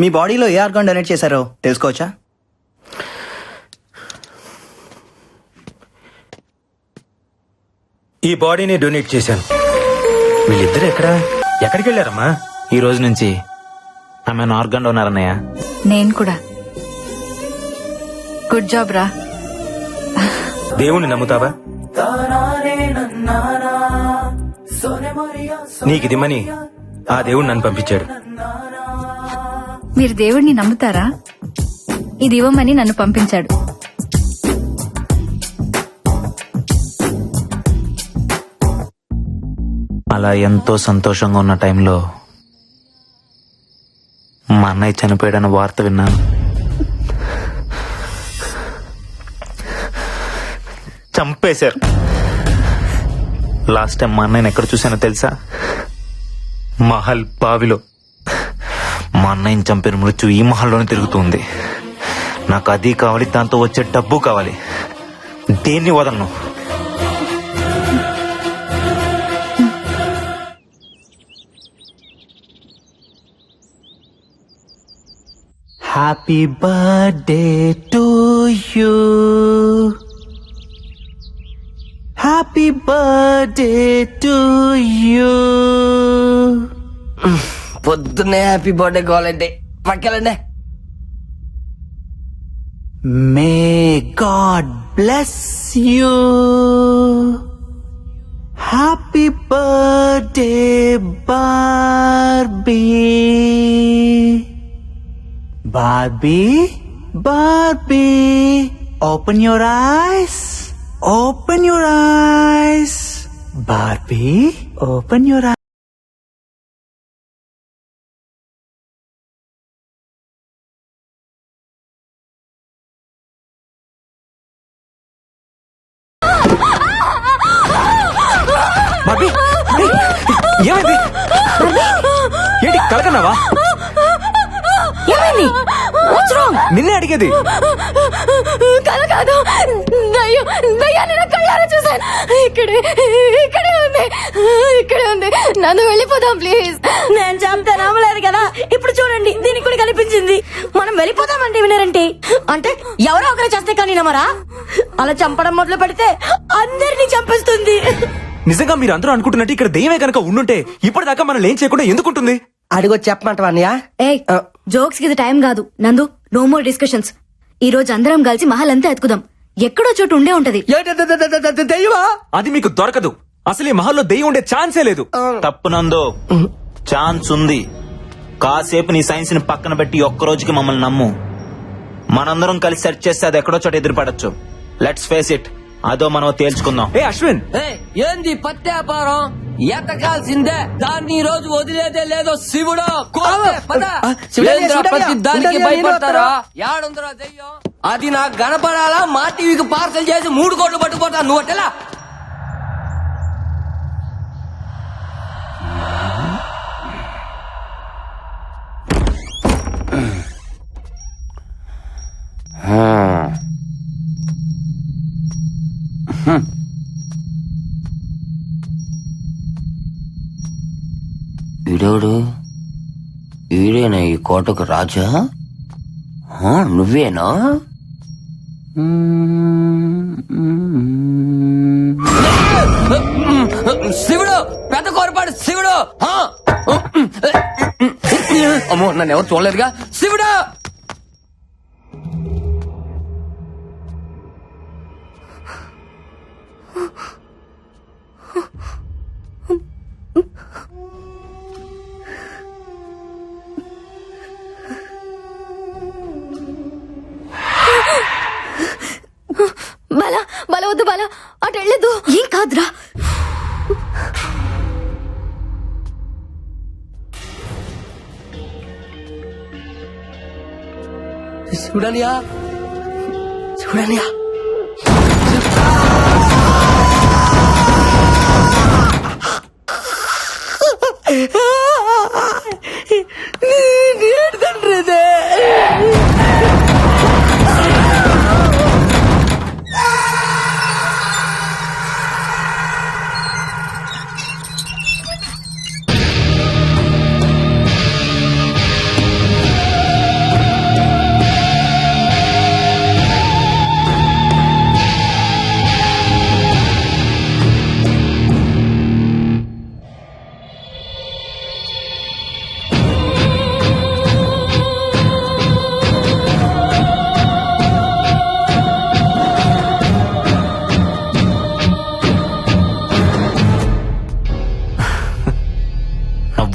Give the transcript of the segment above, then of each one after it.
మీ బాడీలో ఏ organ donate చేశారో తెలుసుకోవచ్చా? ఈ బాడీని డొనేట్ చేశాను. వీళ్ళిద్దరు ఎక్కడ? ఎక్కడికి వెళ్ళారమ్మా? ఈ రోజు నుంచి ఆమె ఆర్గన్ డోనర్ అన్నయ్య. నేను కూడా. గుడ్ జాబ్ రా. దేవుణ్ణి నమ్ముతావా? నీకు ఇదిమని ఆ దేవుడు నన్ను పంపించాడు. మీరు దేవుడిని నమ్ముతారా? ఇది ఇవ్వమని నన్ను పంపించాడు. అలా ఎంతో సంతోషంగా ఉన్న టైంలో మా అన్నయ్య చనిపోయాడన్న వార్త విన్నాను చంపేశారు. లాస్ట్ టైం మా అన్నయ్యని ఎక్కడ చూసానో తెలుసా? మహల్ బావిలో. మా అన్నయ్యని చంపిన మృత్యు ఈ మహల్లోనే తిరుగుతుంది. నాకు అది కావాలి దాంతో వచ్చే డబ్బు కావాలి. దేన్ని వదలను? Happy birthday to you happy birthday to you పొద్దున్నే హ్యాపీ బర్త్డే కావాలంటే పక్కెళ్ళండి may God bless you happy birthday Barbie Barbie Barbie open your eyes open your eyes Barbie open your ఏంటి కలకన్నావా ఏమైంది? వాట్స్ రాంగ్ నిన్నే అడిగేది. కాదు దయ్యం దయ్యాన్ని నా కళ్ళారా చూసాను ఇక్కడే ఇక్కడే ఉంది. ఇక్కడే ఉంది. నన్ను వెళ్ళిపోదాం ప్లీజ్ నేను చెప్తే నమ్మలేదు కదా. ఇప్పుడు చూడండి దీనికి కూడా కనిపించింది. మనం వెళ్ళిపోదామంటే వినరంటే. అంటే ఎవరో ఒకరు చేస్తే కానీ నమ్మరా? అలా చంపడం మొదలు పెడితే అందరినీ చంపేస్తుంది. నిజంగా మీరు అందరూ అనుకుంటున్నట్టు ఇక్కడ దెయ్యమే కనుక ఉండుంటే ఇప్పటిదాకా మనం ఏం చేయకుండా ఎందుకుంటుంది? అడిగొచ్చి చెప్పమంటావా అన్నయ్య? ఏ జోక్స్కి ఇది టైం కాదు. నందు నో మోర్ డిస్కషన్స్ ఈ రోజు అందరం కలిసి మహల్ అంతా ఎత్తుకుదాం. ఎక్కడో చోటు ఉండే ఉంటది. దెయ్యమా? అది మీకు దొరకదు. అసలు ఈ మహల్లో దెయ్యం ఉండే ఛాన్సే లేదు. తప్పునందో ఛాన్స్ ఉంది. కాసేపు నీ సైన్స్ని పక్కన పెట్టి ఒక్క రోజుకి మమ్మల్ని నమ్ము. మనందరం కలిసి సెర్చ్ చేస్తే అది ఎక్కడో చోట ఎదురుపడచ్చు. లెట్స్ ఫేస్ ఇట్ అదో మనం తేల్చుకుందాం. ఏ అశ్విన్. ఏయ్, ఏంది పత్తి వ్యాపారం ఎతకాల్సిందే దాన్ని ఈ రోజు వదిలేదే లేదో శివుడు. పద. ప్రతి దానికి భయపడతారా? యాడుందిరా దెయ్యం. అది నాకు కనపడాలా? మా టీవీకి పార్సల్ చేసి మూడు కోట్లు పట్టుకుపోతా నువ్వు అట్టెలా వీడోడు వీడేనా ఈ కోటకు రాజా? నువ్వేనా? శివుడు! పెద్ద కోరపాడు శివుడు! అమ్మో నన్ను ఎవరు చూడలేదుగా? బల వద్దు బల అటు వెళ్ళదు ఏం కాదురా శివుడనియా శివుడనియా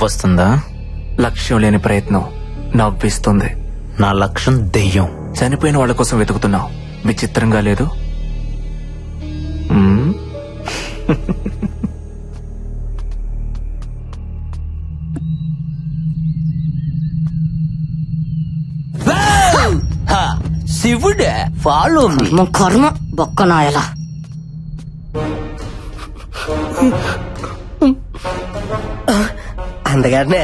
నవ్వొస్తుందా లక్ష్యం లేని ప్రయత్నం నవ్విస్తుంది. నా లక్ష్యం దెయ్యం. చనిపోయిన వాళ్ళ కోసం వెతుకుతున్నావు. విచిత్రంగా లేదు? శివుడే ఫాలో మీ కర్మ కర్మ బొక్క నాయలా అందగానే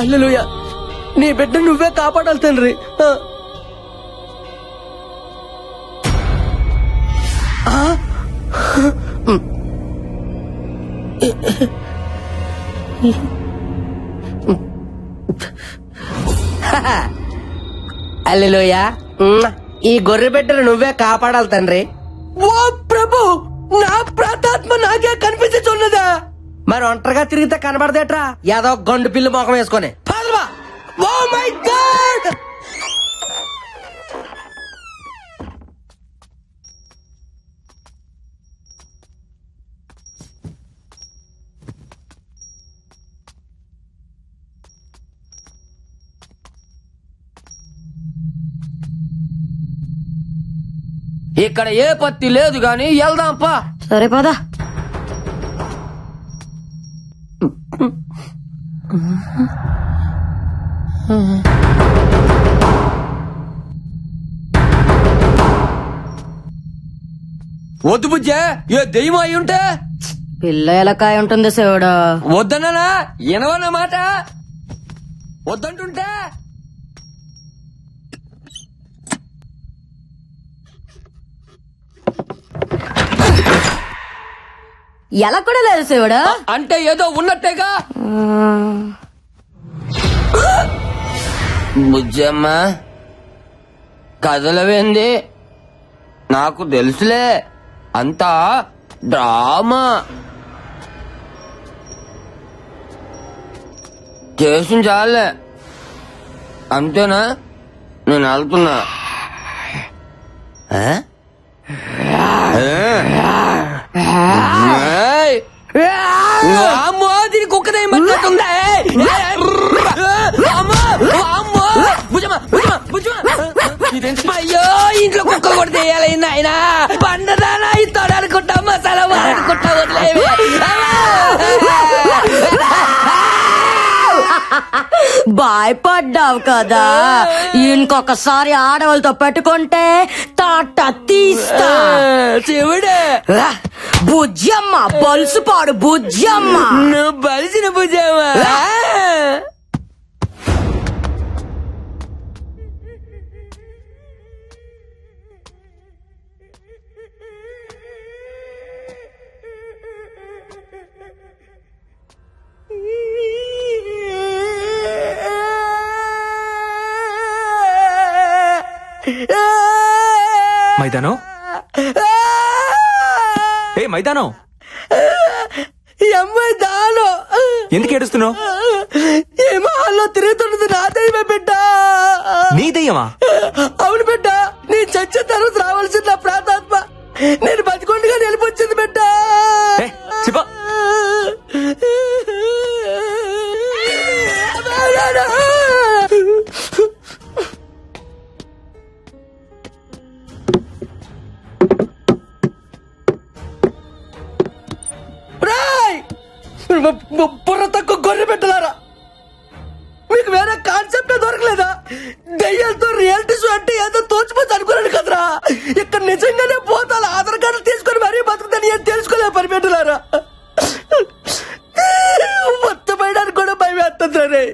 అల్లెలుయ నీ బిడ్డ నువ్వే కాపాడాలి తండ్రి? అల్లెలుయ ఈ గొర్రె బిడ్డను నువ్వే కాపాడాలి తండ్రి. మరి ఒంటరిగా తిరిగితే కనబడదేట్రా? ఏదో గండు పిల్లి మొఖం వేసుకొని. మై గాడ్ oh ఇక్కడ ఏ పత్తి లేదు గాని వెళ్దాంపా సరే పదా. వద్దు బుజ్జే ఏ దెయ్యం అయి ఉంటే? పిల్ల ఎలకాయ ఉంటుంది శివుడు. వద్దన్నానా? వినవన్న మాట? వద్దంటుంటే? ఎలా కూడా లేదు శివుడు. అంటే ఏదో ఉన్నట్టేగా? బుజ్జమ్మ కదలవేంది? నాకు తెలుసులే అంతా డ్రామా. చేసిన చాలే. అంతేనా? నేను వెళ్తున్నా. ఆ? ఏయ్! అమ్మో దీని కుక్కదే మట్టుందా అయ్యో ఇంట్లో కుక్క కూడా చేయాలి ఆయన పండదానా ఇస్తాడు అనుకుంటా మసాలా వాడుకుంటా వదిలేవి. భయపడ్డావు కదా. ఇంకొకసారి ఆడవాళ్ళతో పెట్టుకుంటే తాట తీస్తా. శివుడు బుజ్జమ్మ బొలుసుపాడు బుజ్జమ్మ. నువ్వు బలిసిన భుజమా మైదానం? ఏ మైదానం? అమ్మాయి దాను ఎందుకు ఏడుస్తున్నావు? ఈ మహల్లో తిరుగుతున్నది నా దైవే బిడ్డ. నీ దెయ్యమా? అవును బిడ్డ నీ చచ్చిన తర్వాత రావాల్సిన నా ప్రాతాత్మ నేను బతికొండగా నిలిపొచ్చింది బిడ్డ. బుర్ర తక్కువ గొర్రె పెట్టలారా మీకు వేరే కాన్సెప్ట్ దొరకలేదా? దయ్యాలతో రియాలిటీ షో అంటే ఏదో తోచిపోతే అనుకున్నాను కదరా. ఇక్కడ నిజంగానే పోతాలి ఆధార్ కార్డులు తీసుకొని మరీ బతుకుతాను ఏం తెలుసుకోలేదు పని పెట్టలారా మొత్తం కూడా భయం వేస్తుంది రే.